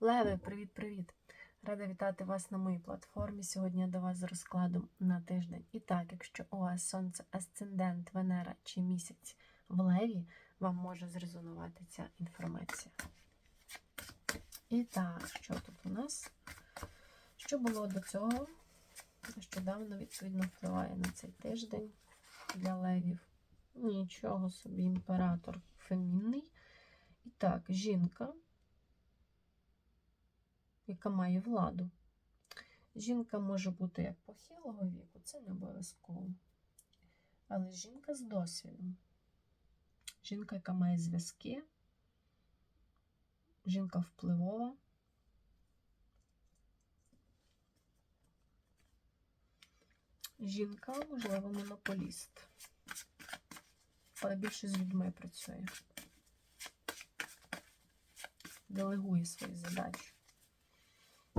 Леви, привіт-привіт! Рада вітати вас на моїй платформі. Сьогодні я до вас з розкладом на тиждень. І так, якщо у вас сонце, асцендент, Венера чи місяць в леві, вам може зрезонувати ця інформація. І так, що тут у нас? Що було до цього? Нещодавно, відповідно, впливає на цей тиждень для левів. Нічого собі, імператор фемінний. І так, жінка яка має владу. Жінка може бути як похилого віку, це не обов'язково. Але жінка з досвідом. Жінка, яка має зв'язки, жінка впливова. Жінка, можливо, монополіст. Але більше з людьми працює. Делегує свої задачі.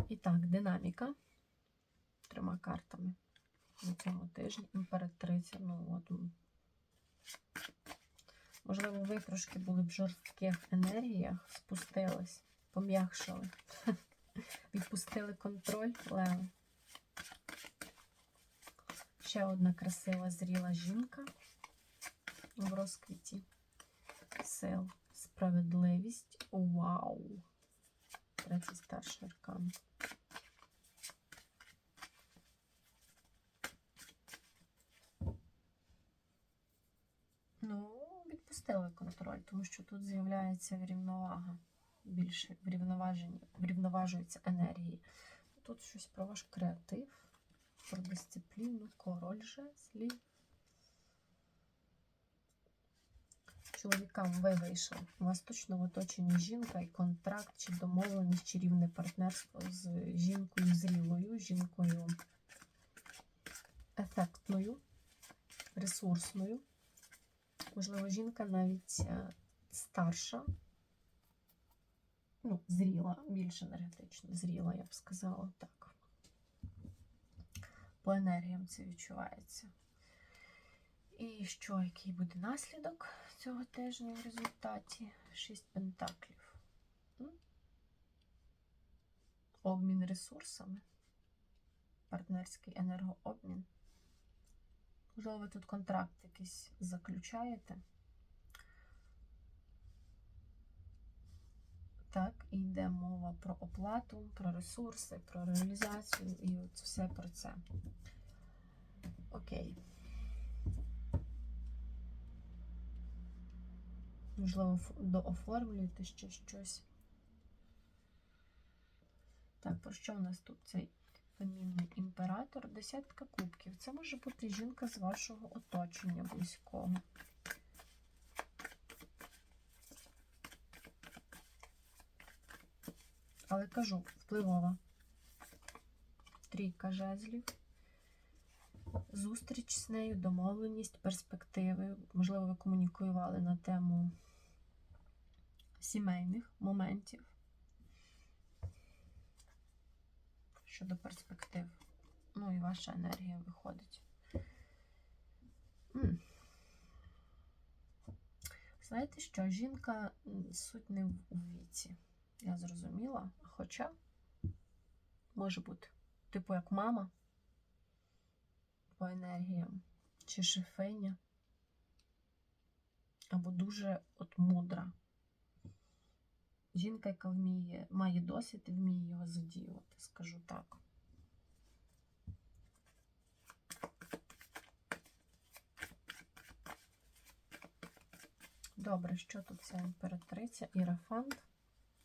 І так, динаміка трьома картами на цьому тижні. Імператриця. Ну, от. Можливо, ви трошки були в жорстких енергіях, спустились, пом'якшили, відпустили контроль, леви. Ще одна красива зріла жінка в розквіті сил. Справедливість. Вау! Третій старший аркан. Ну, відпустили контроль, тому що тут з'являється врівновага. Більше врівноважені, врівноважуються енергії. Тут щось про ваш креатив, про дисципліну, король жезлів. Чоловікам ви вийшли. У вас точно в оточенні жінка і контракт, чи домовленість, чи рівне партнерство з жінкою зрілою, жінкою ефектною, ресурсною. Можливо, жінка навіть е, старша, ну, зріла, більш енергетично, зріла, я б сказала так. По енергіям це відчувається. І що, який буде наслідок цього тижня в результаті? Шість пентаклів. Обмін ресурсами. Партнерський енергообмін. Можливо, ви тут контракт якийсь заключаєте. Так, і йде мова про оплату, про ресурси, про реалізацію і от все про це. Окей. Можливо, дооформлюєте ще щось. Так, про що у нас тут цей фемінний імператор? Десятка кубків. Це може бути жінка з вашого оточення близького. Але кажу, впливова. Трійка жезлів. Зустріч з нею, домовленість, перспективи. Можливо, ви комунікували на тему сімейних моментів щодо перспектив. Ну і ваша енергія виходить. Знаєте що? Жінка суть не в віці. Я зрозуміла. Хоча може бути, типу, як мама по енергіям, чи шифиня, або дуже от мудра. Жінка, яка вміє, має досвід і вміє його задіювати, скажу так. Добре, що тут ця імператриця? Ірафант.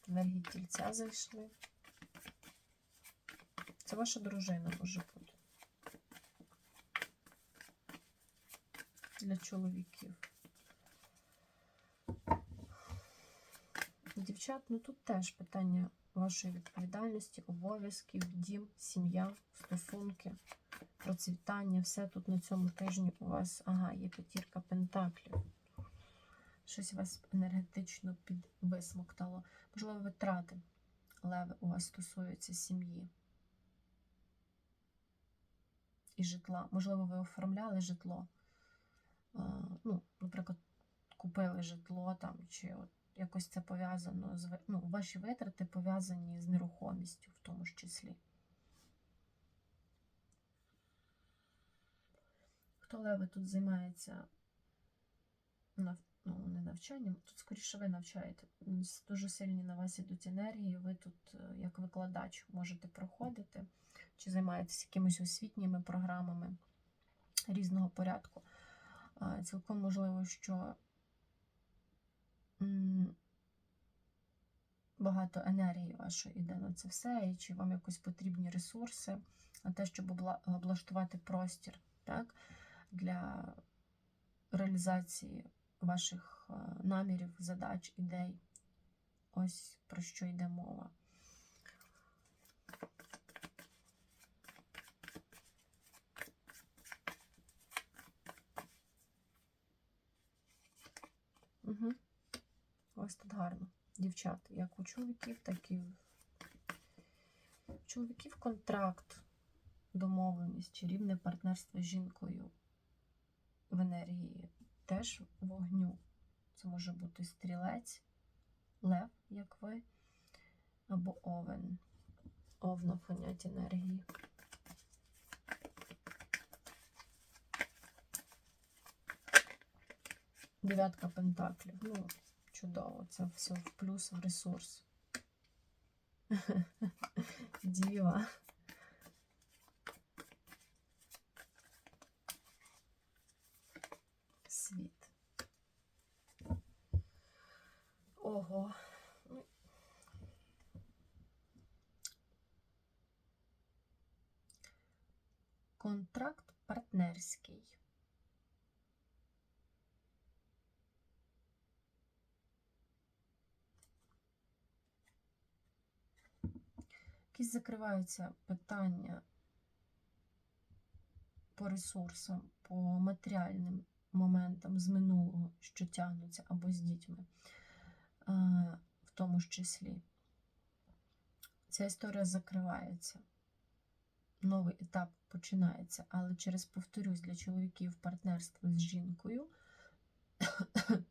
Енергії тільця зайшли. Це ваша дружина може бути. Для чоловіків. Дівчат, ну тут теж питання вашої відповідальності, обов'язків, дім, сім'я, стосунки, процвітання. Все тут на цьому тижні у вас, ага, є п'ятірка пентаклів. Щось вас енергетично підвисмоктало. Можливо, витрати, леви у вас стосуються сім'ї і житла. Можливо, ви оформляли житло. Ну, наприклад, купили житло там, чи от якось це пов'язано з ну, ваші витрати пов'язані з нерухомістю, в тому ж числі. Хто леви тут займається нав... ну, не навчанням, тут скоріше ви навчаєте. Дуже сильні на вас ідуть енергії, ви тут е, як викладач можете проходити, чи займаєтесь якимись освітніми програмами різного порядку. Цілком можливо, що багато енергії вашої йде на це все, і чи вам якось потрібні ресурси на те, щоб облаштувати простір так, для реалізації ваших е, намірів, задач, ідей. Ось про що йде мова. Угу. Ось тут гарно. Дівчат, як у чоловіків, так і у чоловіків контракт, домовленість чи рівне партнерство з жінкою в енергії теж вогню. Це може бути стрілець, лев, як ви, або овен. Овна понять енергії. Дев'ятка пентаклів. Ну, чудово. Це все в плюс в ресурс. Діва. Світ. Ого. Контракт партнерський. Якісь закриваються питання по ресурсам, по матеріальним моментам з минулого, що тягнуться, або з дітьми, в тому ж числі. Ця історія закривається. Новий етап починається, але через, повторюсь, для чоловіків партнерство з жінкою.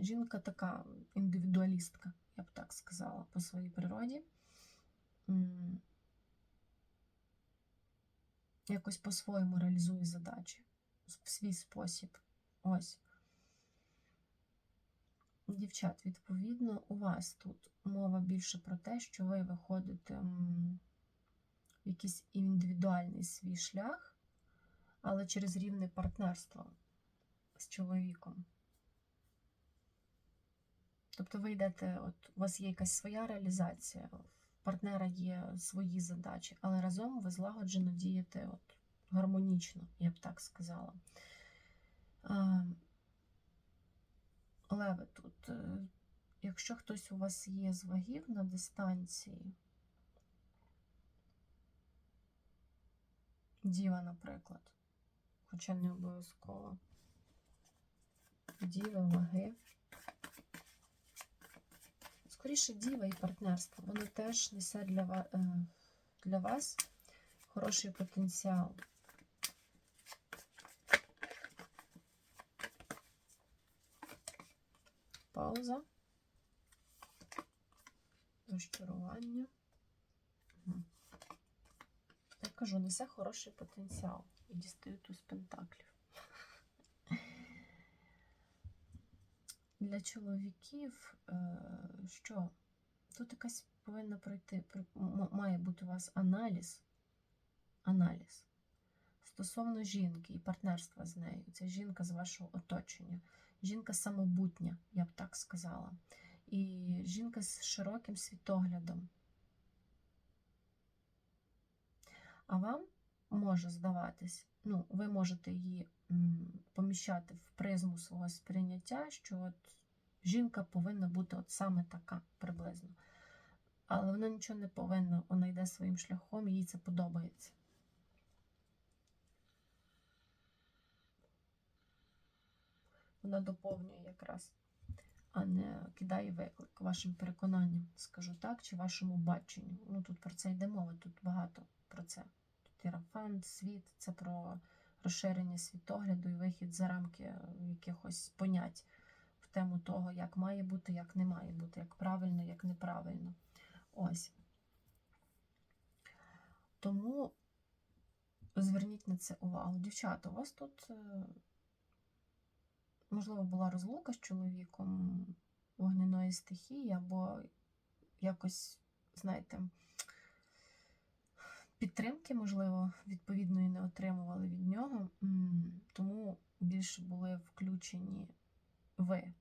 Жінка така індивідуалістка, я б так сказала, по своїй природі. Якось по-своєму реалізує задачі в свій спосіб. Ось. Дівчат, відповідно, у вас тут мова більше про те, що ви виходите в якийсь індивідуальний свій шлях, але через рівне партнерство з чоловіком. Тобто ви йдете, от у вас є якась своя реалізація, партнера є свої задачі, але разом ви злагоджено дієте от, гармонічно, я б так сказала. Леви тут, е, якщо хтось у вас є з вагів на дистанції, діва, наприклад, хоча не обов'язково. Діва, ваги. Скоріше діва і партнерство. Воно теж несе для вас, для вас хороший потенціал. Пауза. Розчарування. Я кажу, несе хороший потенціал. І дістаю туз пентаклів. Для чоловіків, е, що тут якась повинна пройти, має бути у вас аналіз, аналіз стосовно жінки і партнерства з нею. Це жінка з вашого оточення, жінка самобутня, я б так сказала. І жінка з широким світоглядом. А вам може здаватись, ну, ви можете її поміщати в призму свого сприйняття, що от жінка повинна бути от саме така приблизно. Але вона нічого не повинна, вона йде своїм шляхом, їй це подобається. Вона доповнює якраз, а не кидає виклик вашим переконанням, скажу так, чи вашому баченню. Ну тут про це йде мова, тут багато про це. Тут ірафант, світ, це про розширення світогляду і вихід за рамки якихось понять, тему того, як має бути, як не має бути, як правильно, як неправильно. Ось. Тому зверніть на це увагу. Дівчата, у вас тут, е, можливо, була розлука з чоловіком вогняної стихії, або якось, знаєте, підтримки, можливо, відповідної не отримували від нього, тому більше були включені ви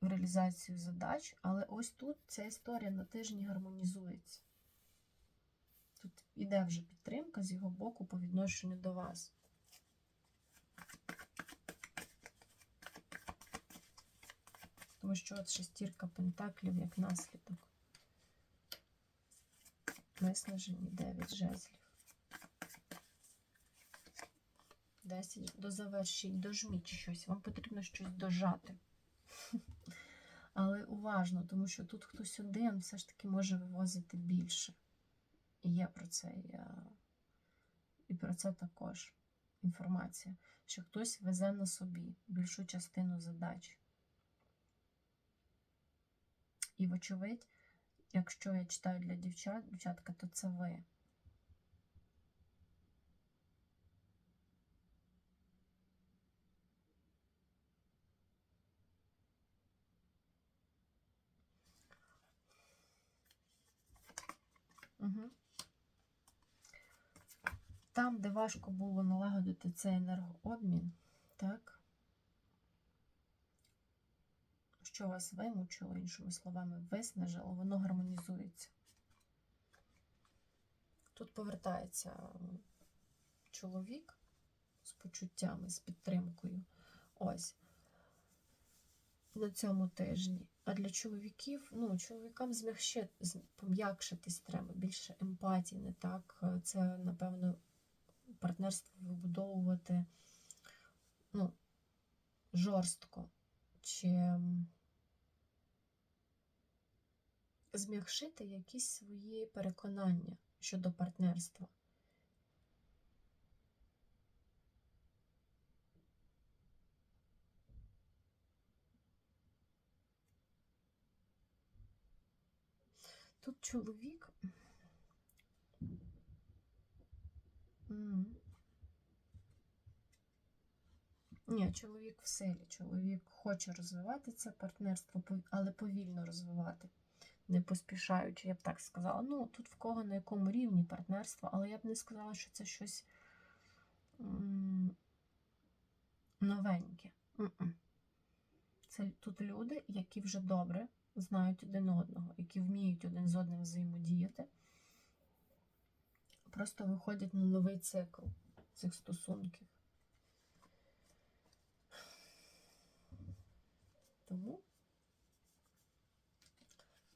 в реалізацію задач, але ось тут ця історія на тижні гармонізується. Тут іде вже підтримка з його боку по відношенню до вас. Тому що от шестірка пентаклів як наслідок. Виснажені 9 жезлів. 10 дозавершіть, дожміть щось. Вам потрібно щось дожати. Але уважно, тому що тут хтось один все ж таки може вивозити більше. І є про це я... і про це також інформація, що хтось везе на собі більшу частину задач. І, вочевидь, якщо я читаю для дівчат, дівчатка, то це ви. Угу. Там, де важко було налагодити цей енергообмін, так? Що вас вимучило, іншими словами, виснажило, воно гармонізується. Тут повертається чоловік з почуттями, з підтримкою. Ось. На цьому тижні. А для чоловіків, ну, чоловікам змягши, пом'якшитись треба, більше емпатії, не так. Це, напевно, партнерство вибудовувати ну, жорстко. Чи змягшити якісь свої переконання щодо партнерства. Тут чоловік. Ні, чоловік в силі. Чоловік хоче розвивати це партнерство, але повільно розвивати, не поспішаючи, я б так сказала. Ну, тут в кого на якому рівні партнерства, але я б не сказала, що це щось новеньке. Це тут люди, які вже добре знають один одного, які вміють один з одним взаємодіяти, просто виходять на новий цикл цих стосунків. Тому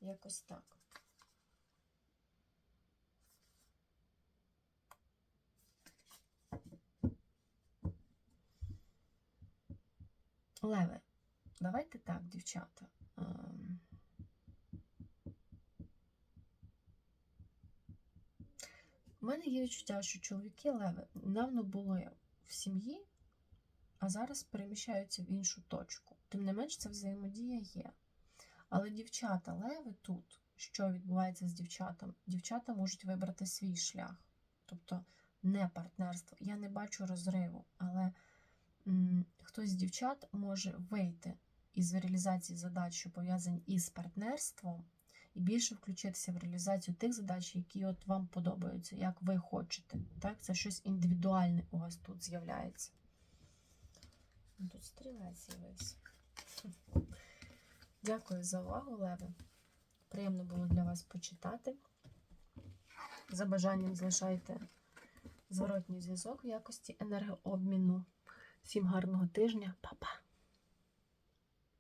якось так. Леве, давайте так, дівчата. У мене є відчуття, що чоловіки леви недавно були в сім'ї, а зараз переміщаються в іншу точку. Тим не менш, ця взаємодія є. Але дівчата леви тут, що відбувається з дівчатами? Дівчата можуть вибрати свій шлях, тобто не партнерство. Я не бачу розриву, але м, хтось з дівчат може вийти із реалізації задач, що пов'язані із партнерством, і більше включитися в реалізацію тих задач, які от вам подобаються, як ви хочете. Так? Це щось індивідуальне у вас тут з'являється. Ну, Тут стрілець з'явився. Дякую за увагу, Леве. Приємно було для вас почитати. За бажанням залишайте зворотній зв'язок в якості енергообміну. Всім гарного тижня, Па-па!